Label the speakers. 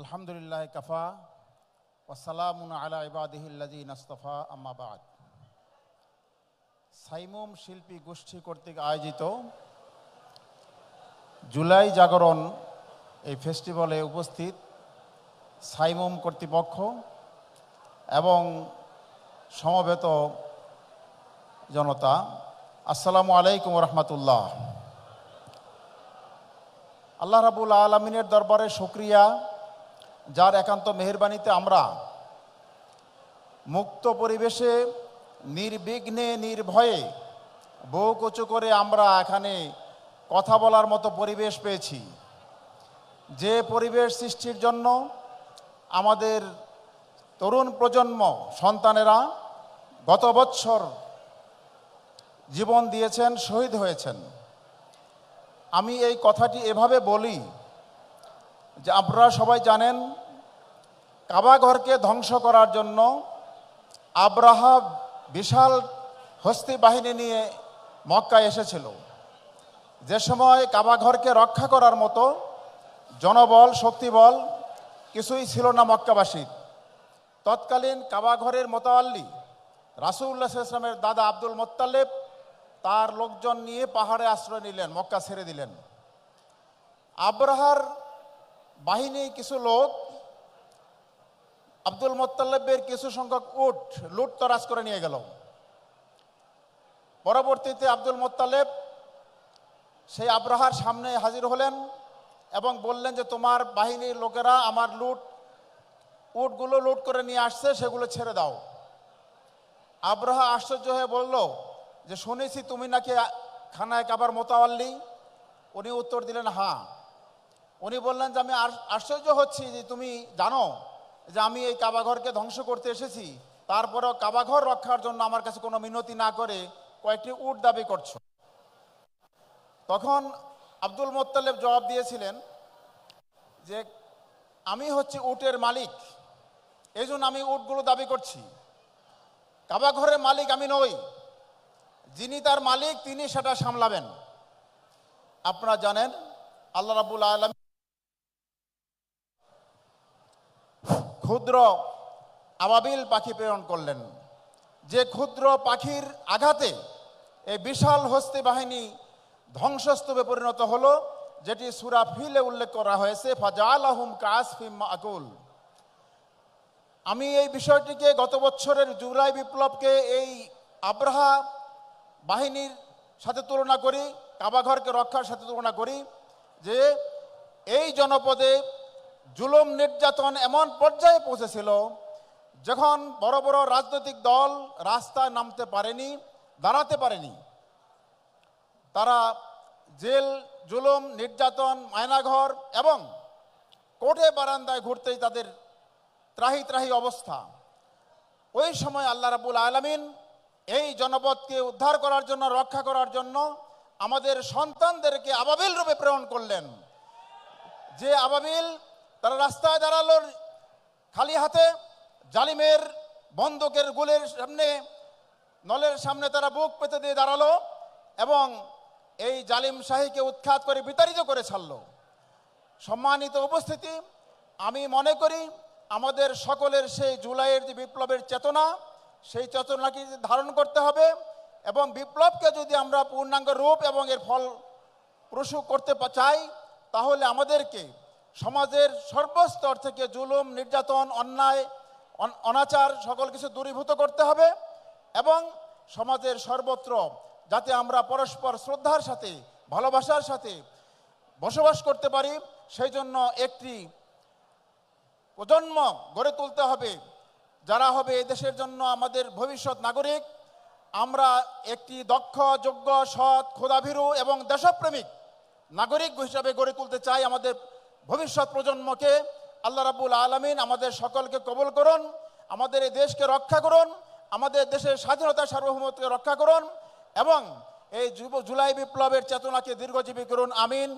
Speaker 1: আলহামদুলিল্লাহ, কাফা ওসালামুন আলা ইবাদিহিল্লাদিন আস্তফা আম্মাবাদ সাইমুম শিল্পী গোষ্ঠী কর্তৃক আয়োজিত জুলাই জাগরণ এই ফেস্টিভ্যালে উপস্থিত সাইমুম কর্তৃপক্ষ এবং সমবেত জনতা, আসসালামু আলাইকুম রহমতুল্লাহ। আল্লাহ রাবুল আলমিনের দরবারে শুক্রিয়া। যার একান্ত মেহরবানিতে আমরা মুক্ত পরিবেশে, নির্বিঘ্নে, নির্ভয়ে বউ কচু করে আমরা এখানে কথা বলার মতো পরিবেশ পেয়েছি। যে পরিবেশ সৃষ্টির জন্য আমাদের তরুণ প্রজন্ম, সন্তানেরা গত বৎসর জীবন দিয়েছেন, শহীদ হয়েছেন। আমি এই কথাটি এভাবে বলি যে আপনারা সবাই জানেন কাবাঘরকে ধ্বংস করার জন্য আব্রাহা বিশাল হস্তি বাহিনী নিয়ে মক্কায় এসেছিল। যে সময় কাবাঘরকে রক্ষা করার মতো জনবল, শক্তিবল কিছুই ছিল না মক্কাবাসীর। তৎকালীন কাবাঘরের মোতাল্লি রাসুল্লাহ ইসলামের দাদা আব্দুল মোত্তালেব তার লোকজন নিয়ে পাহাড়ে আশ্রয় নিলেন, মক্কা ছেড়ে দিলেন। আব্রাহার বাহিনী কিছু লোক, আব্দুল মোত্তালেবের কিছু সংখ্যক উট লুট তরাজ করে নিয়ে গেল। পরবর্তীতে আব্দুল মোত্তালেব সেই আব্রাহার সামনে হাজির হলেন এবং বললেন যে, তোমার বাহিনীর লোকেরা আমার লুট, উটগুলো লুট করে নিয়ে আসছে, সেগুলো ছেড়ে দাও। আব্রাহা আশ্চর্য হয়ে বলল, যে শুনেছি তুমি নাকি খানায় কাবার মোতাওয়াল্লি? উনি উত্তর দিলেন হ্যাঁ। উনি বললেন যে আমি আশ্চর্য হচ্ছি যে তুমি জানো যে আমি এই কাবাঘরকে ধ্বংস করতে এসেছি। তারপরেও কাবাঘর রক্ষার জন্য আমার কাছে কোনো মিনতি না করে কয়েকটি উট দাবি করছ। তখন আব্দুল মোত্তালেব জবাব দিয়েছিলেন যে আমি হচ্ছে উটের মালিক, এই জন্য আমি উটগুলো দাবি করছি। কাবাঘরের মালিক আমি নই, যিনি তার মালিক তিনি সেটা সামলাবেন। আপনারা জানেন, আল্লাহ রাবুল আলম ক্ষুদ্র আবাবিল পাখি প্রেরণ করলেন। যে ক্ষুদ্র পাখির আঘাতে এই বিশাল হস্তি বাহিনী ধ্বংসস্তূপে পরিণত হলো, যেটি সুরা ফিলে উল্লেখ করা হয়েছে ফাজাল আহম কাসফিম আকুল আমি এই বিষয়টিকে গত বছরের জুলাই বিপ্লবকে এই আব্রাহা বাহিনীর সাথে তুলনা করি কাবাঘরকে রক্ষার সাথে তুলনা করি, যে এই জনপদে জুলুম নির্যাতন এমন পর্যায়ে পৌঁছেছিল যখন বড় বড় রাজনৈতিক দল রাস্তায় নামতে পারেনি, দাঁড়াতে পারেনি। তারা জেল, জুলুম, নির্যাতন, মায়নাঘর এবং কোর্টে বারান্দায় ঘুরতেই তাদের ত্রাহি ত্রাহি অবস্থা। ওই সময় আল্লাহ রাবুল আলমিন এই জনপদকে উদ্ধার করার জন্য, রক্ষা করার জন্য আমাদের সন্তানদেরকে আবাবিল রূপে প্রেরণ করলেন। যে আবাবিল তারা রাস্তায় দাঁড়াল খালি হাতে, জালিমের বন্দুকের গুলের সামনে, নলের সামনে তারা বুক পেতে দিয়ে দাঁড়াল এবং এই জালিম শাহীকে উৎখাত করে বিতাড়িত করে ছাড়লো। সম্মানিত উপস্থিতি, আমি মনে করি আমাদের সকলের সেই জুলাইয়ের যে বিপ্লবের চেতনা, সেই চেতনাকে ধারণ করতে হবে এবং বিপ্লবকে যদি আমরা পূর্ণাঙ্গ রূপ এবং এর ফল প্রসূ করতে চাই, তাহলে আমাদেরকে সমাজের সর্বস্তর থেকে জুলুম, নির্যাতন, অন্যায় অনাচার সকল কিছু দূরীভূত করতে হবে এবং সমাজের সর্বত্র যাতে আমরা পরস্পর শ্রদ্ধার সাথে, ভালোবাসার সাথে বসবাস করতে পারি, সেই জন্য একটি প্রজন্ম গড়ে তুলতে হবে। যারা হবে দেশের জন্য আমাদের ভবিষ্যৎ নাগরিক, আমরা একটি দক্ষ, যোগ্য, সৎ ক্ষুদাভীরু এবং দেশপ্রেমিক নাগরিক হিসাবে গড়ে তুলতে চাই আমাদের ভবিষ্যৎ প্রজন্মকে আল্লাহ রাবুল আলমিন আমাদের সকলকে কবল করুন, আমাদের এই দেশকে রক্ষা করুন, আমাদের দেশের স্বাধীনতা সার্বভৌমত্বকে রক্ষা করুন এবং এই যুব জুলাই বিপ্লবের চেতনাকে দীর্ঘজীবী করুন। আমিন।